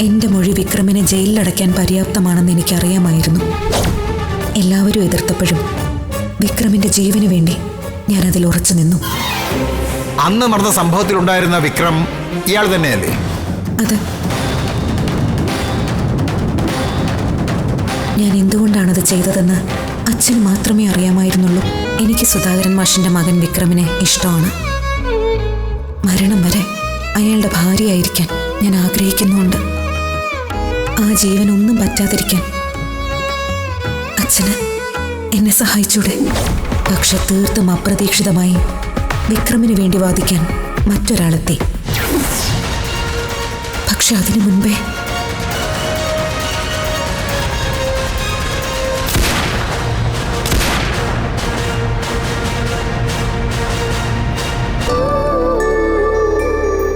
എന്റെ മൊഴി വിക്രമിനെ ജയിലിലടയ്ക്കാൻ പര്യാപ്തമാണെന്ന് എനിക്കറിയാമായിരുന്നു. എല്ലാവരും എതിർത്തപ്പോഴും വിക്രമിന്റെ ജീവന് വേണ്ടി ഞാൻ അതിൽ ഉറച്ചു നിന്നു. അന്ന് നടന്ന സംഭവത്തിലുണ്ടായിരുന്ന വിക്രം ഇയാൾ തന്നെയല്ലേ? അത് ഞാൻ എന്തുകൊണ്ടാണത് ചെയ്തതെന്ന് അച്ഛൻ മാത്രമേ അറിയാമായിരുന്നുള്ളൂ. എനിക്ക് സുധാകരൻ മാഷിന്റെ മകൻ വിക്രമിനെ ഇഷ്ടമാണ്. മരണം വരെ അയാളുടെ ഭാര്യയായിരിക്കാൻ ഞാൻ ആഗ്രഹിക്കുന്നുണ്ട് ആ ജീവൻ ഒന്നും പറ്റാതിരിക്കാൻ. അച്ഛന് എന്നെ സഹായിച്ചൂടെ? പക്ഷെ തീർത്തും അപ്രതീക്ഷിതമായി വിക്രമിന് വേണ്ടി വാദിക്കാൻ മറ്റൊരാളെത്തി. പക്ഷെ അതിനു മുൻപേ